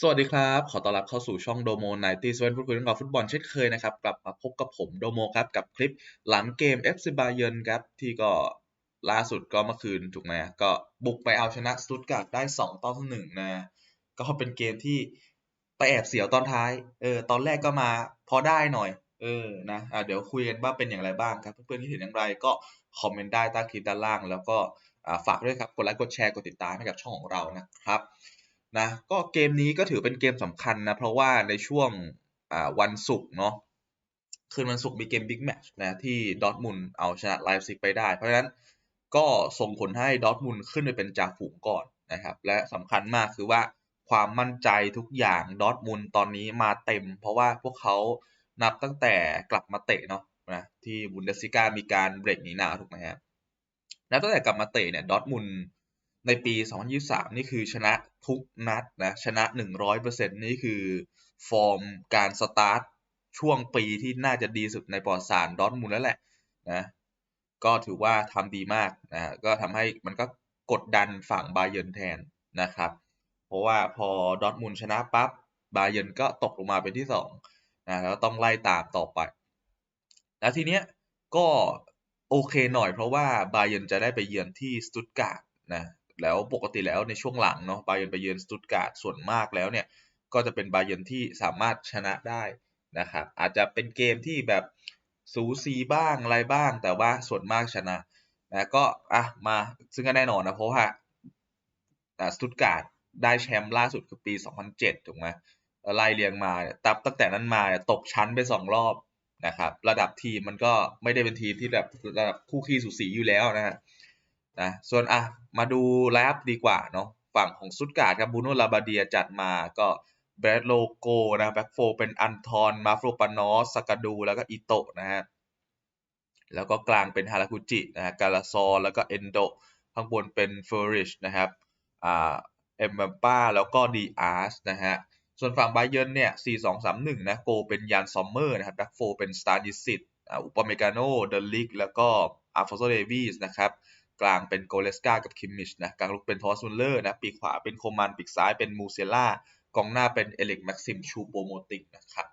สวัสดีครับ ขอต้อนรับเข้าสู่ช่องโดโมไนตี้สเวนพูดคุยเรื่องราวฟุตบอลเช่นเคยนะครับ กลับมาพบกับผมโดโมครับ กับคลิปหลังเกม FC บาเยิร์นครับ ที่ก็ล่าสุดก็เมื่อคืนถูกไหมก็บุกไปเอาชนะสตุตการ์ดได้ 2 ต่อ1นะ ก็เป็นเกมที่ไปแอบเสียวตอนท้ายเออตอนแรกก็มาพอได้หน่อย เออนะอะเดี๋ยวคุยกันว่าเป็นอย่างไรบ้างครับ เพื่อนๆที่เห็นอย่างไรก็คอมเมนต์ได้ใต้คลิปด้านล่าง แล้วก็ฝากด้วยครับกดไลค์กดแชร์กดติดตามให้กับช่องของเรานะครับ นะก็เกมนี้ก็ถือเป็นเกมสำคัญนะ เพราะว่าในช่วงวันศุกร์เนาะคืนวันศุกร์มีเกมบิ๊กแมตช์นะที่ดอทมุนเอาชนะไลฟ์ซิกไปได้ เพราะฉะนั้นก็ส่งผลให้ดอทมุนขึ้นไปเป็นจ่าฝูงก่อนนะครับ และสำคัญมากคือว่าความมั่นใจทุกอย่างดอทมุนตอนนี้มาเต็ม เพราะว่าพวกเขานับตั้งแต่กลับมาเตะเนาะนะที่บุนเดสิก้ามีการเบรกหนีหนาวถูกไหมครับนับตั้งแต่กลับมาเตะเนี่ยดอทมุนในปี 2023 นี่คือชนะ ทุกนัดนะชนะ 100%นี่คือฟอร์มการสตาร์ทช่วงปีที่น่าจะดีสุดในปอดสารดอทมูลแล้วแหละนะก็ถือว่าทำดีมากนะก็ทำให้มันก็กดดันฝั่งบาเยนแทนนะครับ เพราะว่าพอดอทมูลชนะปั๊บบาเยนก็ตกลงมาเป็นที่2นะแล้วต้องไล่ตามต่อไป แล้วทีเนี้ยก็โอเคหน่อยเพราะว่าบาเยนจะได้ไปเยือนที่สตุตการ์ดนะ แล้วปกติแล้วในช่วงหลังเนาะบาเยนไปเยือนสตุตการ์ดส่วนมากแล้วเนี่ย ก็จะเป็นบาเยนที่สามารถชนะได้นะครับอาจจะเป็นเกมที่แบบสูสีบ้างอะไรบ้าง แต่ว่าส่วนมากชนะนะก็อะมาซึ่งก็แน่นอนนะเพราะว่าสตุตการ์ดได้แชมป์ล่าสุดคือปี 2007 ถูกไหมไล่เรียงมาตับตั้งแต่นั้นมาตกชั้นไปสองรอบนะครับ ระดับทีมมันก็ไม่ได้เป็นทีมที่แบบระดับคู่ขี้สูสีอยู่แล้วนะฮะ นะส่วนอะมาดูแลบดีกว่าเนาะฝั่งของซุดการ์ดครับบูโนลาบาเดียจัดมาก็แบรดโลโกนะแบ็กโฟเป็นอันทอนมาฟโรปานอสสกาดูแล้วก็อิโตะนะฮะแล้วก็กลางเป็นฮาราคุจินะฮะกาลาซอแล้วก็เอนโดข้างบนเป็นเฟอริชนะครับอ่าเอ็มบัมป้าแล้วก็ดีอาร์สนะฮะส่วนฝั่งไบเยนเนี่ย 4-2-3-1 นะโกเป็นยานซอมเมอร์นะครับแบ็กโฟเป็นสตาร์ดิสิตอุปเมกาโนเดลิกแล้วก็อาร์ฟอโซเดวิสนะครับ กลางเป็นโกเลสกากับคิมมิชนะกลางลุกเป็นทอสซุนเลอร์นะปีกขวาเป็นโคมันปีกซ้ายเป็นมูเซล่ากองหน้าเป็นเอเล็กแม็กซิมชูโปโมติกนะครับ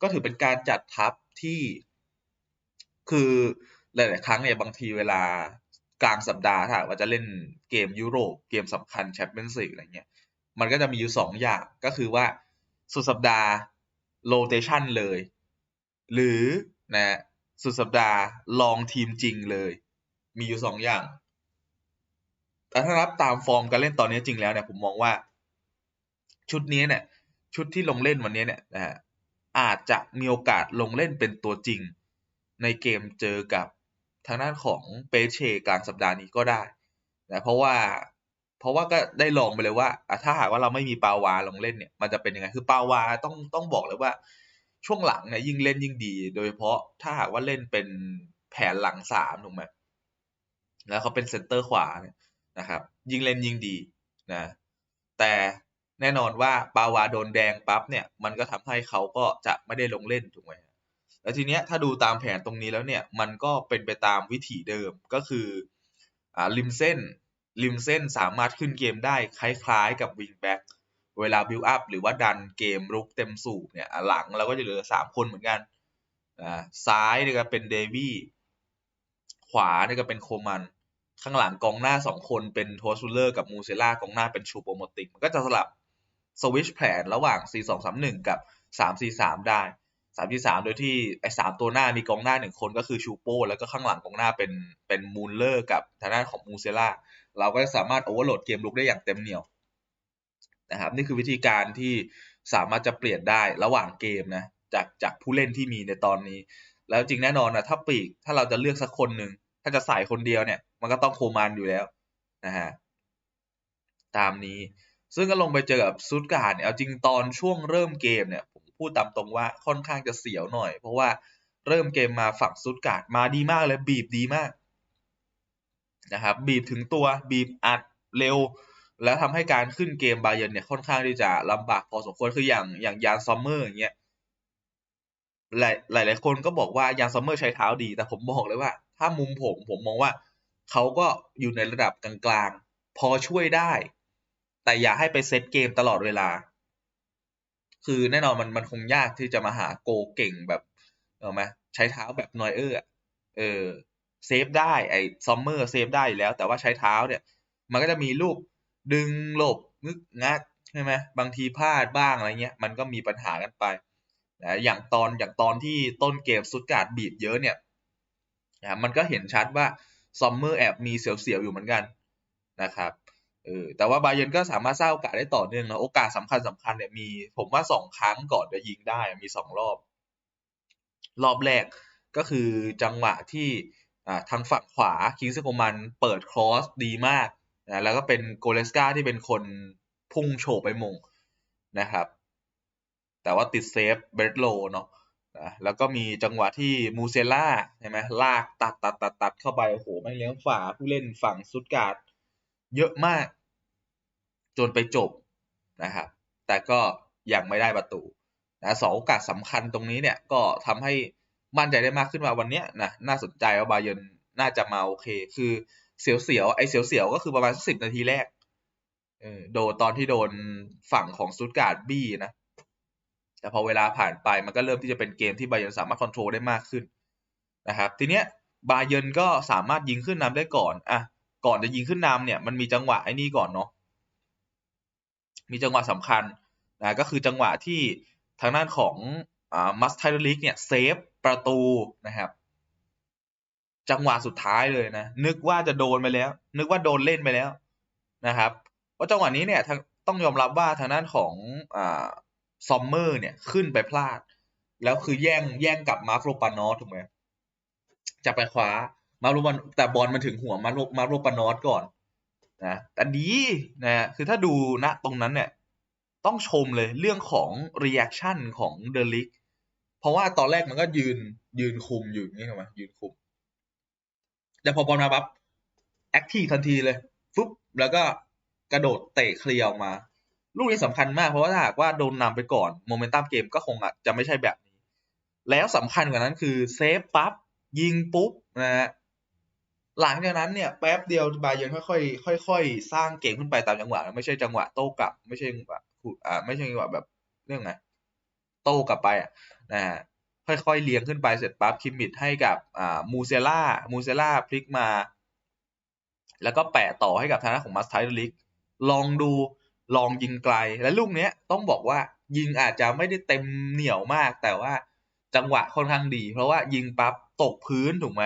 ก็ถือเป็นการจัดทัพที่ คือหลาย ๆ ครั้งเนี่ยบางทีเวลากลางสัปดาห์ถ้าว่าจะเล่นเกมยุโรปเกมสำคัญแชมเปี้ยนส์ลีกอะไรเงี้ยมันก็จะมีอยู่สองอย่างก็คือว่าสุดสัปดาห์โลเทชันเลย หรือนะสุดสัปดาห์ลองทีมจริงเลย มีอยู่สองอย่าง แต่ถ้านับตามฟอร์มการเล่นตอนนี้จริงแล้วเนี่ยผมมองว่า ชุดนี้เนี่ย ชุดที่ลงเล่นวันนี้เนี่ยนะฮะอาจจะมีโอกาสลงเล่นเป็นตัวจริง ในเกมเจอกับทางด้านของเปเชกลางสัปดาห์นี้ก็ได้นะเพราะว่าเพราะว่าก็ได้ลองไปเลยว่าถ้าหากว่าเราไม่มีปาวาลงเล่นเนี่ย มันจะเป็นยังไงคือปาวาต้องต้องบอกเลยว่า ช่วงหลังเนี่ยยิ่งเล่นยิ่งดี โดยเฉพาะถ้าหากว่าเล่นเป็นแผนหลังสามถูกไหม แล้วเขาเป็นเซนเตอร์ขวานะครับ ยิงเล่นยิงดีนะแต่แน่นอนว่าปาวาโดนแดงปั๊บเนี่ยมันก็ทำให้เขาก็จะไม่ได้ลงเล่นถูกไหมแล้วทีเนี้ยถ้าดูตามแผนตรงนี้แล้วเนี่ยมันก็เป็นไปตามวิถีเดิมก็คืออ่าริมเส้นริมเส้นสามารถขึ้นเกมได้คล้ายๆกับวิงแบ็กเวลาบิลอัพหรือว่าดันเกมรุกเต็มสูบเนี่ยหลังเราก็จะเหลือสามคนเหมือนกันอ่าซ้ายเนี่ยก็เป็นเดวี่ขวาเนี่ยก็เป็นโคมัน ข้างหลังกองหน้าสองคนเป็นโทสูเลอร์กับมูเซล่ากองหน้าเป็นชูโปโมติกมันก็จะสลับสวิชแผนระหว่าง 4 2 3 1 กับ 3 4 3 ได้3 4 3โดยที่ไอ้สามตัวหน้ามีกองหน้าหนึ่งคนก็คือชูโปแล้วก็ข้างหลังกองหน้าเป็นเป็นมูลเลอร์กับทางด้านของมูเซล่าเราก็จะสามารถโอเวอร์โหลดเกมลุกได้อย่างเต็มเหนียวนะครับนี่คือวิธีการที่สามารถจะเปลี่ยนได้ระหว่างเกมนะจากจากผู้เล่นที่มีในตอนนี้ แล้วจริงแน่นอนนะถ้าปีกถ้าเราจะเลือกสักคนหนึ่งถ้าจะใส่คนเดียวเนี่ย มันก็ต้องโคมานอยู่แล้วนะฮะตามนี้ซึ่งก็ลงไปเจอกับซุดการ์ดเนี่ยเอาจริงตอนช่วงเริ่มเกมเนี่ยผมพูดตามตรงว่าค่อนข้างจะเสียวหน่อย เพราะว่าเริ่มเกมมาฝั่งซุดการ์ดมาดีมากเลยบีบดีมากนะครับบีบถึงตัวบีบอัดเร็ว แล้วทำให้การขึ้นเกมบาเยนเนี่ยค่อนข้างที่จะลำบากพอสมควรคืออย่างอย่างยานซอมเมอร์อย่างเงี้ยหลายหลายหลายคนก็บอกว่ายานซอมเมอร์ใช้เท้าดี แต่ผมบอกเลยว่า ถ้ามุมผมผมมองว่า เขาก็อยู่ในระดับกลางๆ พอช่วยได้ แต่อย่าให้ไปเซตเกมตลอดเวลา คือแน่นอนมันมันคงยากที่จะมาหาโกเก่งแบบเอาไหมใช้เท้าแบบนอยเออร์เออเซฟได้ไอ้ซอมเมอร์เซฟได้อยู่แล้ว แต่ว่าใช้เท้าเนี่ย มันก็จะมีลูกดึงหลบงึกงักใช่ไหมบางทีพลาดบ้างอะไรเงี้ย มันก็มีปัญหากันไปนะอย่างตอนอย่างตอนที่ต้นเกมสุดการ์ดบีบเยอะเนี่ยนะมันก็เห็นชัดว่า ซอมเมอร์แอบมีเสียวๆ อยู่เหมือนกันนะครับเออแต่ว่าบาเยนก็สามารถสร้างโอกาสได้ต่อเนื่องนะโอกาสสำคัญสำคัญเนี่ยมีผมว่าสองครั้งก่อนจะยิงได้มีสองรอบ รอบแรกก็คือจังหวะที่ทางฝั่งขวาคิงส์โคมันเปิดครอสดีมากนะแล้วก็เป็นโกเลสกาที่เป็นคนพุ่งโฉบไปมงนะครับ แต่ว่าติดเซฟเบรดโลเนาะ นะแล้วก็มีจังหวะที่มูเซล่าใช่ไหมลากตัดตัดตัดตัดเข้าไปโอ้โหไม่เลี้ยงฝาผู้เล่นฝั่งสุดการ์ดเยอะมาก จนไปจบนะครับ แต่ก็ยังไม่ได้ประตูนะสองโอกาสสำคัญตรงนี้เนี่ยก็ทำให้มั่นใจได้มากขึ้นว่าวันนี้นะน่าสนใจว่าบาเยนน่าจะมาโอเค คือเสียวๆไอ้เสียวๆก็คือประมาณสักสิบนาทีแรกโดนตอนที่โดนฝั่งของสุดการ์ดบี้นะ แต่พอเวลาผ่านไปมันก็เริ่มที่จะเป็นเกมที่บาเยนสามารถควบคุมได้มากขึ้นนะครับ ทีเนี้ยบาเยนก็สามารถยิงขึ้นนำได้ก่อนอะก่อนจะยิงขึ้นนำเนี่ยมันมีจังหวะไอ้นี่ก่อนเนาะมีจังหวะสำคัญนะก็คือจังหวะที่ทางด้านของอ่ามัสไทลิกเนี่ยเซฟประตูนะครับ จังหวะสุดท้ายเลยนะ นึกว่าจะโดนไปแล้ว นึกว่าโดนเล่นไปแล้วนะครับเพราะจังหวะนี้เนี่ยต้องยอมรับว่าทางด้านของอ่า ซอมเมอร์เนี่ยขึ้นไปพลาด แล้วคือแย่งแย่งกับมาร์โรปานอสถูกไหมจะไปคว้ามารูปานแต่บอลมันถึงหัวมารูมารูปานอสก่อนนะแต่ดีนะคือถ้าดูณตรงนั้นเนี่ย ต้องชมเลยเรื่องของ reaction ของเดลิกเพราะว่าตอนแรกมันก็ยืนยืนคุมอยู่นี่ถูกไหมยืนคุมแต่พอบอลมาปั๊บแอคทีฟทันทีเลย ฟึบแล้วก็กระโดดเตะเคลียร์ออกมา ลูกนี้สำคัญมากเพราะว่าถ้าหากว่าโดนนำไปก่อนโมเมนตัมเกมก็คงอาจจะไม่ใช่แบบนี้ แล้วสำคัญกว่านั้นคือเซฟปั๊บยิงปุ๊บนะฮะหลังจากนั้นเนี่ยแป๊บเดียวบาเยนค่อยๆค่อยๆสร้างเกมขึ้นไปตามจังหวะไม่ใช่จังหวะโต้กลับ ไม่ใช่จังหวะอ่าไม่ใช่จังหวะแบบเรื่องไงโต้กลับไปอะนะฮะค่อยๆเลี้ยงขึ้นไปเสร็จปั๊บคิมมิดให้กับอ่ามูเซล่ามูเซล่าพลิกมา แล้วก็แปะต่อให้กับทางด้านของมัสไทลิกลองดู ลองยิงไกล และลูกเนี้ยต้องบอกว่ายิงอาจจะไม่ได้เต็มเหนียวมาก แต่ว่าจังหวะค่อนข้างดี เพราะว่ายิงปั๊บตกพื้นถูกไหม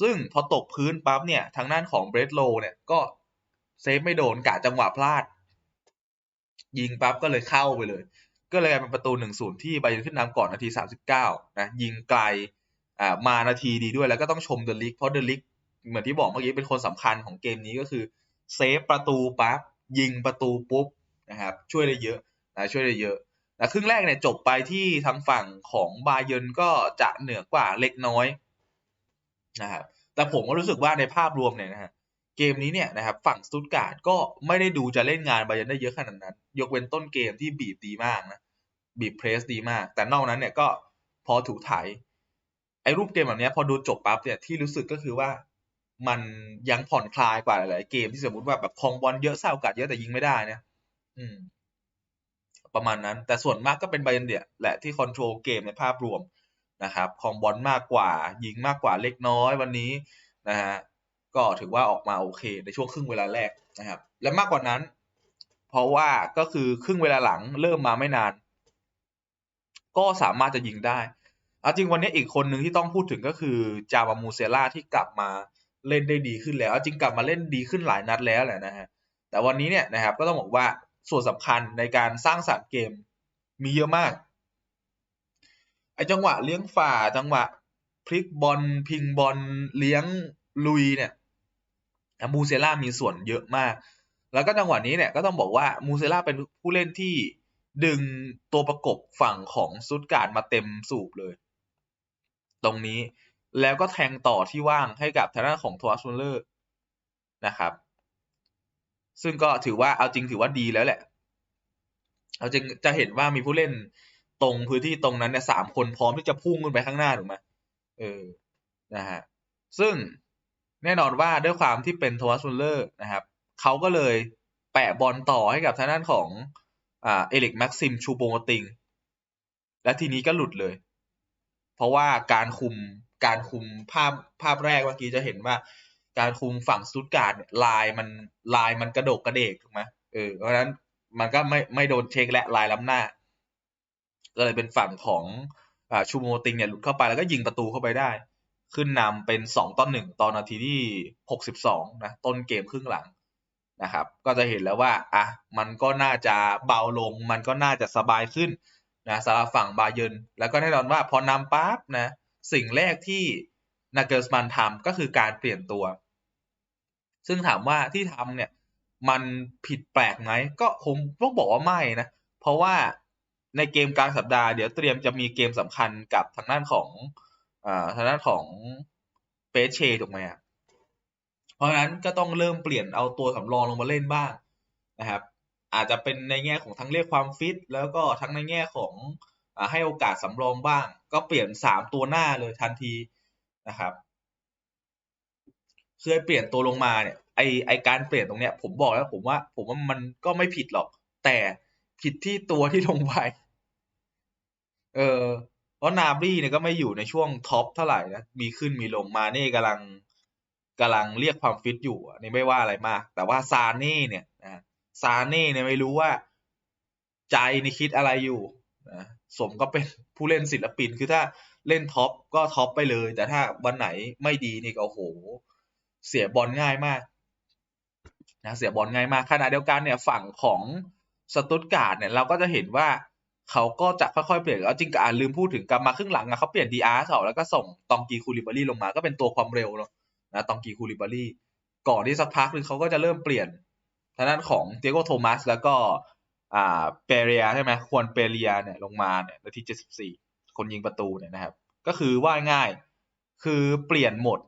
ซึ่งพอตกพื้นปั๊บเนี่ยทางด้านของเบรดโลเนี่ยก็เซฟไม่โดนกะจังหวะพลาด ยิงปั๊บก็เลยเข้าไปเลย ก็เลยเป็นประตูหนึ่งศูนย์ที่ไบเยนขึ้นนำก่อนนาทีสามสิบเก้านะ ยิงไกลอ่ามานาทีดีด้วยแล้วก็ต้องชมเดลิกเพราะเดลิกเหมือนที่บอกเมื่อกี้เป็นคนสำคัญของเกมนี้ก็คือเซฟประตูปั๊บ ยิงประตูปุ๊บนะครับช่วยได้เยอะนะช่วยได้เยอะนะครึ่งแรกเนี่ยจบไปที่ทางฝั่งของบาเยนก็จะเหนือกว่าเล็กน้อยนะครับแต่ผมก็รู้สึกว่าในภาพรวมเนี่ยนะฮะเกมนี้เนี่ยนะครับฝั่งสตุตการ์ดก็ไม่ได้ดูจะเล่นงานบาเยนได้เยอะขนาดนั้น ยกเว้นต้นเกมที่บีบดีมากนะบีบเพรสดีมาก แต่นอกนั้นเนี่ยก็พอถูกถ่ายไอ้รูปเกมแบบนี้พอดูจบปั๊บเนี่ยที่รู้สึกก็คือว่า มันยังผ่อนคลายกว่าหลายเกมที่สมมติว่าแบบคองบอลเยอะเศร้ากัดเยอะแต่ยิงไม่ได้นี่ยอืม ประมาณนั้น แต่ส่วนมากก็เป็นไบเยนเดียแหละที่คอนโทรลเกมในภาพรวมนะครับคองบอลมากกว่า ยิงมากกว่าเล็กน้อยวันนี้นะฮะก็ถือว่าออกมาโอเค ในช่วงครึ่งเวลาแรกนะครับ และมากกว่านั้น เพราะว่าก็คือครึ่งเวลาหลังเริ่มมาไม่นาน ก็สามารถจะยิงได้เอาจริงวันนี้อีกคนหนึ่งที่ต้องพูดถึงก็คือจาวามูเซล่าที่กลับมา เล่นได้ดีขึ้นแล้ว จริงกลับมาเล่นดีขึ้นหลายนัดแล้วแหละนะฮะแต่วันนี้เนี่ยนะครับก็ต้องบอกว่าส่วนสำคัญในการสร้างสรรค์เกมมีเยอะมากไอจังหวะเลี้ยงฝ่าจังหวะพลิกบอลพิงบอลเลี้ยงลุยเนี่ยมูเซล่ามีส่วนเยอะมาก แล้วก็จังหวะนี้เนี่ยก็ต้องบอกว่ามูเซล่าเป็นผู้เล่นที่ดึงตัวประกบฝั่งของซุดการ์ดมาเต็มสูบเลย ตรงนี้ แล้วก็แทงต่อที่ว่างให้กับทางด้านของทวัสซูเลอร์นะครับ ซึ่งก็ถือว่าเอาจริงถือว่าดีแล้วแหละ เอาจริงจะเห็นว่ามีผู้เล่นตรงพื้นที่ตรงนั้นเนี่ยสามคนพร้อมที่จะพุ่งขึ้นไปข้างหน้าถูกไหมเออ นะฮะ ซึ่งแน่นอนว่าด้วยความที่เป็นทวัสซูเลอร์นะครับ เขาก็เลยแปะบอลต่อให้กับทางด้านของอ่าเอลิกแม็กซิมชูโปงติง และทีนี้ก็หลุดเลย เพราะว่าการคุม การคุมภาพภาพแรกเมื่อกี้จะเห็นว่า การคุมฝั่งสตุตการ์ดลายมันลายมันกระโดกกระเดกถูกไหมเออเพราะฉะนั้นมันก็ไม่ไม่โดนเช็คและลายล้ำหน้า ก็เลยเป็นฝั่งของอชูโมติงเนี่ยหลุดเข้าไปแล้วก็ยิงประตูเข้าไปได้ ขึ้นนำเป็นสองต่อหนึ่งตอนนาทีที่หกสิบสองนะ ต้นเกมครึ่งหลังนะครับ ก็จะเห็นแล้วว่าอะมันก็น่าจะเบาลง มันก็น่าจะสบายขึ้นนะสำหรับฝั่งบาเยินแล้วก็แน่นอนว่าพอนำปั๊บนะ สิ่งแรกที่นาเกิลสมันทำก็คือการเปลี่ยนตัว ซึ่งถามว่าที่ทำเนี่ยมันผิดแปลกไหมก็คงต้องบอกว่าไม่นะ เพราะว่าในเกมกลางสัปดาห์เดี๋ยวเตรียมจะมีเกมสำคัญกับทางด้านของอทางด้านของเปเชถูกไหมครเพราะนั้นก็ต้องเริ่มเปลี่ยนเอาตัวสำรองลงมาเล่นบ้างนะครับ อาจจะเป็นในแง่ของทั้งเรียกความฟิตแล้วก็ทั้งในแง่ของ ให้โอกาสสำรองบ้าง ก็เปลี่ยนสามตัวหน้าเลยทันทีนะครับเคือเปลี่ยนตัวลงมาเนี่ยไอไอการเปลี่ยนตรงเนี้ย ผมบอกแล้วผมว่า ผมว่ามันก็ไม่ผิดหรอก แต่ผิดที่ตัวที่ลงไปเออเพราะนาบรีเนี่ยก็ไม่อยู่ในช่วงท็อปเท่าไหร่นะมีขึ้นมีลงมาเน่กำลังกำลังเรียกความฟิตอยู่อันนี้ไม่ว่าอะไรมาก แต่ว่าซาเน่เนี่ยนะซาเน่เนี่ยไม่รู้ว่า ใจนี่คิดอะไรอยู่นะ สมก็เป็นผู้เล่นศิลปิน คือถ้าเล่นท็อปก็ท็อปไปเลย แต่ถ้าวันไหนไม่ดีนี่ก็โอ้โห เสียบอลง่ายมากนะเสียบอลง่ายมากขณะเดียวกันเนี่ยฝั่งของสตุตการ์ดเนี่ยเราก็จะเห็นว่าเขาก็จะค่อยๆเปลี่ยนแล้วจริงก็อ่าลืมพูดถึงกลับมาครึ่งหลังอะเขาเปลี่ยนดีอาร์สอแล้วก็ส่งตองกีคูลิบารีลงมาก็เป็นตัวความเร็วเนาะนะตองกีคูลิบารีก่อนที่สักพักหนึ่งเขาก็จะเริ่มเปลี่ยนทางด้านของเตียโกโทมัสแล้วก็ อ่าเปเรียใช่ไหมควรเปเรียเนี่ยลงมาเนี่ยนาทีเจ็ดสิบสี่คนยิงประตูเนี่ยนะครับ ก็คือว่าง่ายคือเปลี่ยนหมด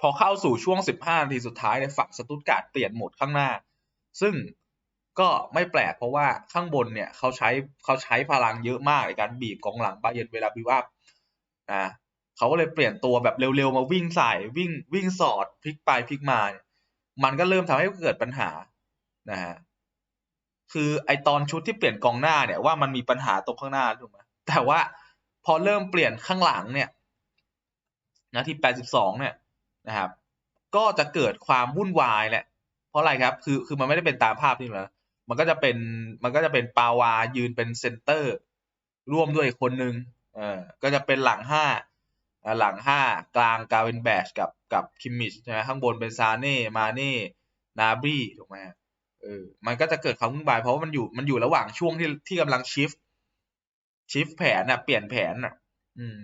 พอเข้าสู่ช่วงสิบห้านาทีสุดท้ายในฝั่งสตุตการ์ดเปลี่ยนหมดข้างหน้า ซึ่งก็ไม่แปลกเพราะว่าข้างบนเนี่ยเขาใช้เขาใช้พลังเยอะมากในการบีบกองหลังบาเยนเวลาบิวอัพนะเขาก็เลยเปลี่ยนตัวแบบเร็วๆมาวิ่งใส่วิ่งวิ่งสอดพลิกไปพลิกมา มันก็เริ่มทำให้เกิดปัญหานะฮะ คือไอตอนชุดที่เปลี่ยนกองหน้าเนี่ยว่ามันมีปัญหาตรงข้างหน้าถูกไหมแต่ว่าพอเริ่มเปลี่ยนข้างหลังเนี่ยนาทีแปดสิบสองเนี่ยนะครับ ก็จะเกิดความวุ่นวายแหละเพราะอะไรครับ คือคือมันไม่ได้เป็นตามภาพที่นะมันก็จะเป็นมันก็จะเป็นปาวายืนเป็นเซนเตอร์ ร่วมด้วยคนหนึ่งเออก็จะเป็นหลังห้าหลังห้ากลางกาเวนแบชกับกับคิมมิชใช่ไหมข้างบนเป็นซาเน่มาเน่นาบรีถูกไหม เออมันก็จะเกิดความวุ่นวายเพราะว่ามันอยู่มันอยู่ระหว่างช่วงที่ที่กำลังชิฟชิฟแผนน่ะเปลี่ยนแผนน่ะ อืม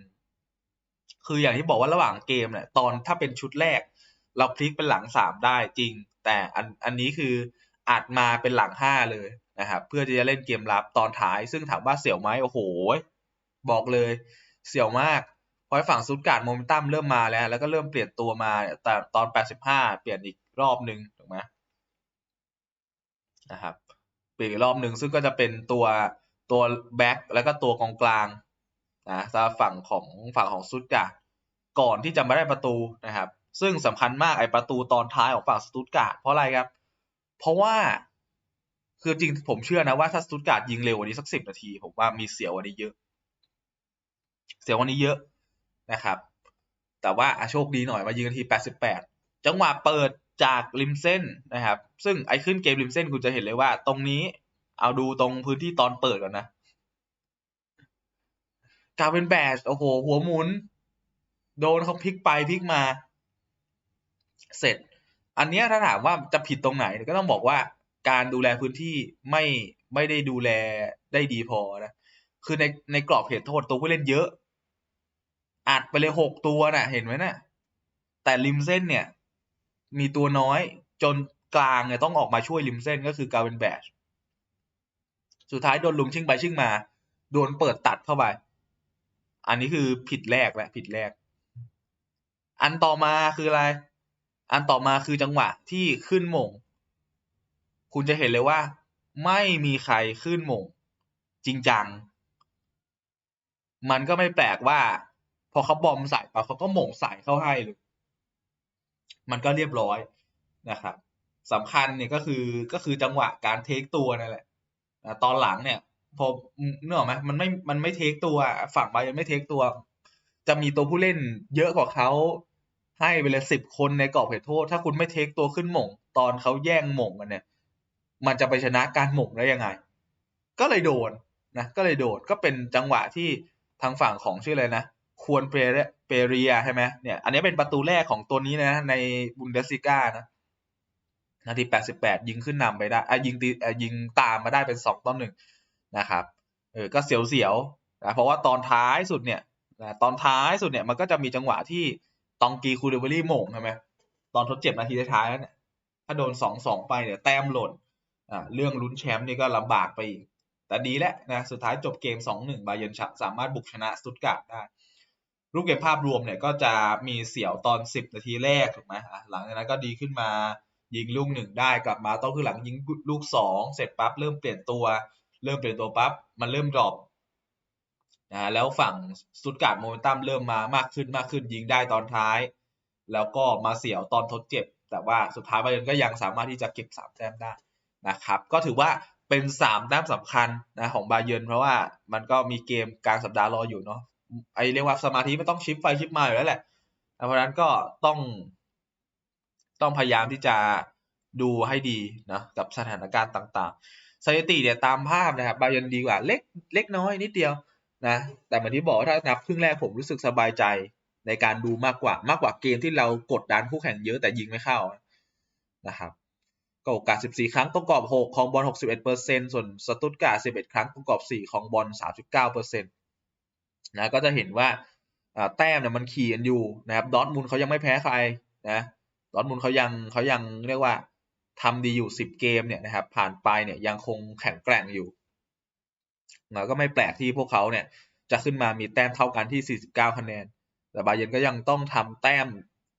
คืออย่างที่บอกว่าระหว่างเกมเนี่ยตอนถ้าเป็นชุดแรก เราพลิกเป็นหลังสามได้จริง แต่อันอันนี้คืออัดมาเป็นหลังห้าเลยนะครับเพื่อที่จะเล่นเกมรับตอนท้าย ซึ่งถามว่าเสี่ยวไหมโอ้โหบอกเลย เสี่ยวมากพอฝั่งซุดการ์ดโมเมนตัมเริ่มมาแล้ว แล้วก็เริ่มเปลี่ยนตัวมาแต่ตอน 85 เปลี่ยนอีกรอบหนึ่งถูกไหม นะครับเปลี่ยนอีกรอบหนึ่งซึ่งก็จะเป็นตัวตัวแบ็กแล้วก็ตัวกองกลางนะสำหรับฝั่งของฝั่งของซุดการ์ดก่อนที่จะมาได้ประตูนะครับ ซึ่งสำคัญมากไอประตูตอนท้ายของฝั่งสตุตการ์ดเพราะอะไรครับ เพราะว่าคือจริงผมเชื่อนะว่าถ้าสตุตการ์ดยิงเร็วกว่านี้สักสิบนาที ผมว่ามีเสียวกว่านี้เยอะ เสียวกว่านี้เยอะนะครับ แต่ว่าโชคดีหน่อยมายิงนาที88จังหวะเปิด จากริมเส้นนะครับ ซึ่งไอ้ขึ้นเกมริมเส้นคุณจะเห็นเลยว่า ตรงนี้เอาดูตรงพื้นที่ตอนเปิดก่อนนะกลายเป็นแบชโอ้โห หัวหมุน โดนเขาพลิกไปพลิกมา เสร็จ อันนี้ถ้าถามว่าจะผิดตรงไหน ก็ต้องบอกว่าการดูแลพื้นที่ไม่ไม่ได้ดูแลได้ดีพอนะคือในในกรอบเขตโทษตัวผู้เล่นเยอะอัดไปเลยหกตัวนะ่ะ เห็นไหมนะ่ะแต่ริมเส้นเนี่ย มีตัวน้อยจนกลางเนี่ยต้องออกมาช่วยริมเส้นก็คือกาเวนแบชสุดท้ายโดนลุมชิงไปชิงมา โดนเปิดตัดเข้าไป อันนี้คือผิดแรกแหละผิดแรก อันต่อมาคืออะไร อันต่อมาคือจังหวะที่ขึ้นมง คุณจะเห็นเลยว่า ไม่มีใครขึ้นมง จริงจัง มันก็ไม่แปลกว่า พอเขาบอมใส่ไปเขาก็หม่งใส่เข้าให้เลย มันก็เรียบร้อยนะครับสำคัญเนี่ยก็คือก็คือจังหวะการเทคตัวนั่นแหละตอนหลังเนี่ยพอเนกออไหมมันไม่มันไม่เทคตัวฝั่งบายิร์นไม่เทคตัว จะมีตัวผู้เล่นเยอะกว่าเขาให้ไปเลยสิบคนในกรอบเขตโทษ ถ้าคุณไม่เทคตัวขึ้นหม่ง ตอนเขาแย่งหม่งกันเนี่ย มันจะไปชนะการหม่งได้ยังไง ก็เลยโดนนะก็เลยโดนก็เป็นจังหวะที่ทางฝั่งของชื่ออะไรนะ ควรเปเรเปเรียใช่ไหมเนี่ย อันนี้เป็นประตูแรกของตัวนี้นะ ในบุนเดสซิก้านะ นาที 88 ยิงขึ้นนำไปได้อะยิงตียิงตามมาได้เป็น 2ต่อ1นะครับ เออ ก็เสียวๆนะเพราะว่าตอนท้ายสุดเนี่ยนะตอนท้ายสุดเนี่ยมันก็จะมีจังหวะที่ตองกีคูเดเวอรี่โมงใช่ไหมตอนทดเจ็บนาทีท้ายๆเนี่ยถ้าโดน2-2ไปเนี่ยแต้มหล่นอ่าเรื่องลุ้นแชมป์นี่ก็ลำบากไปอีกแต่ดีแล้วนะสุดท้ายจบเกม2-1บาเยิร์นสามารถบุกชนะสตุตการ์ดได้ รูปเกมภาพรวมเนี่ยก็จะมีเสียวตอน 10 นาทีแรกถูกไหมหลังจากนั้นก็ดีขึ้นมายิงลูกหนึ่งได้กลับมาต้องคือหลังยิงลูกสองเสร็จปั๊บเริ่มเปลี่ยนตัว เริ่มเปลี่ยนตัวปั๊บมันเริ่มดรอปนะแล้วฝั่งสตุตการ์ดโมเมนตัมเริ่มมามากขึ้นมากขึ้นยิงได้ตอนท้าย แล้วก็มาเสียวตอนทดเจ็บ แต่ว่าสุดท้ายบาเยิร์นก็ยังสามารถที่จะเก็บสามแต้มได้นะครับ ก็ถือว่าเป็นสามแต้มสำคัญนะของบาเยิร์นเพราะว่ามันก็มีเกมกลางสัปดาห์รออยู่เนาะ ไอเรียกว่าสมาธิมันต้องชิปไปชิปมาอยู่แล้วแหละ เพราะนั้นก็ต้องต้องพยายามที่จะดูให้ดีนะกับสถานการณ์ต่างๆ สถิติเนี่ยตามภาพนะครับบายิร์นดีกว่าเล็กเล็กน้อยนิดเดียวนะแต่เหมือนที่บอกถ้านับครึ่งแรกผมรู้สึกสบายใจในการดูมากกว่ามากกว่าเกมที่เรากดดันคู่แข่งเยอะแต่ยิงไม่เข้านะครับก็โอกาส 14 ครั้งประกอบ 6 ของบอล 61%ส่วนสตุตการ์11 ครั้งประกอบ 4 ของบอล 39% นะก็จะเห็นว่าแต้มเนี่ยมันขี่กันอยู่นะครับดอทมูลเขายังไม่แพ้ใครนะดอทมูลเขายังเขายังเรียกว่าทำดีอยู่ 10 เกมเนี่ยนะครับผ่านไปเนี่ยยังคงแข็งแกร่งอยู่นะก็ไม่แปลกที่พวกเขาเนี่ยจะขึ้นมามีแต้มเท่ากันที่ 49 คะแนน แต่บาเยนก็ยังต้องทำแต้ม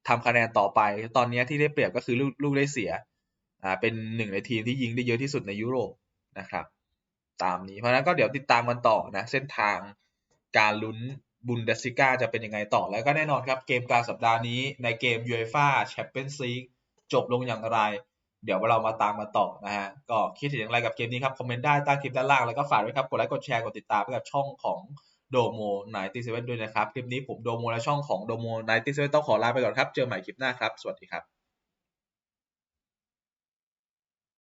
ทำคะแนนต่อไป ตอนนี้ที่ได้เปรียบก็คือลูกได้เสียอ่าเป็นหนึ่งในทีมที่ยิงได้เยอะที่สุดในยุโรปนะครับ ตามนี้เพราะนั้นก็เดี๋ยวติดตามกันต่อนะเส้นทาง การลุ้นบุนเดสซิก้าจะเป็นยังไงต่อแล้วก็แน่นอนครับเกมกลางสัปดาห์นี้ในเกมยูเอฟ่าแชมเปี้ยนส์ลีกจบลงอย่างไร เดี๋ยวเรามาตามมาต่อนะฮะ ก็คิดเห็นอย่างไรกับเกมนี้ครับ คอมเมนต์ได้ใต้คลิปด้านล่าง แล้วก็ฝากด้วยครับ กดไลค์กดแชร์กดติดตามไปกับช่องของโดโมไนตี้เซเว่นด้วยนะครับ คลิปนี้ผมโดโมและช่องของโดโมไนตี้เซเว่นต้องขอลาไปก่อนครับ เจอใหม่คลิปหน้าครับ สวัสดีครับ